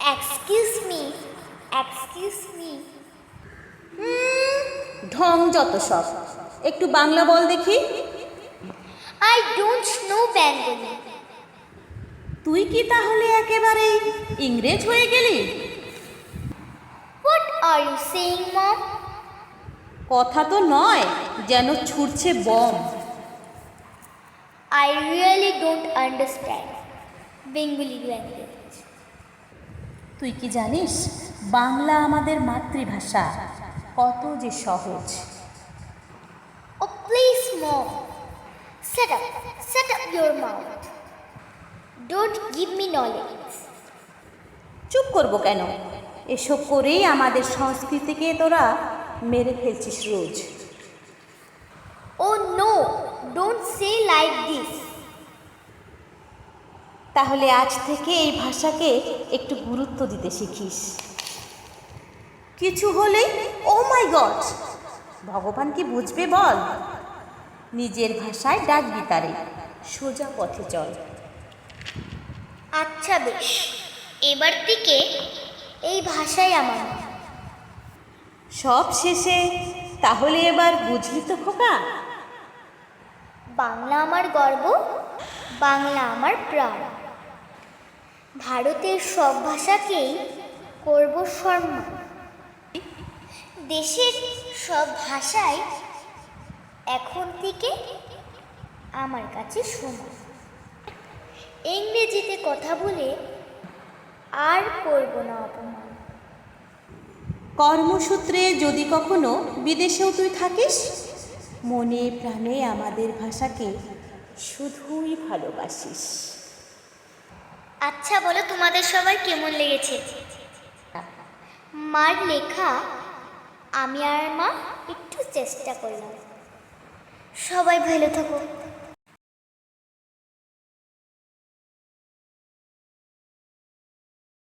Excuse me excuse me ঢং যত সব। একটু বাংলা বল দেখি। আই ডোন্ট নো বেঙ্গলি তুই কি তাহলে একেবারেই ইংরেজ হয়ে গেলি? What are you saying mom কথা তো নয় যেন ছুটছে bomb. I really don't understand Bengali language. তুই কি জানিস? বাংলা আমাদের মাতৃভাষা। কত যে সহজ। ও please mom set up set up your mouth don't give me knowledge চুপ করব কেন? এসব করেই আমাদের সংস্কৃতিকে তোরা মেরে ফেলছিস রোজ। ও no don't say like this তাহলে আজ থেকে এই ভাষাকে একটু গুরুত্ব দিতে শিখিস। কিছু হলেই ও মাই গড ভগবান কি বুঝবে বল? নিজের ভাষায় ডাকবি তারে সোজা পথে চল। আচ্ছা বেশ এবার থেকে এই ভাষাই আমার। সব শেষে তাহলে এবার বুঝলি তো খোকা? বাংলা আমার গর্ব বাংলা আমার প্রাণ। ভারতের সব ভাষাকেই করব সম্মান দেশের সব ভাষাই এখন থেকে আমার কাছে সমান। ইংরেজিতে কথা বলে আর করব না অপমান। কর্মসূত্রে যদি কখনো বিদেশেও তুই থাকিস, মনে প্রাণে আমাদের ভাষাকে শুধুই ভালোবাসিস। আচ্ছা বলো তোমাদের সবাই কেমন লেগেছে? মার লেখা, আমি আর মা একটু চেষ্টা করলাম। সবাই ভালো থাকো।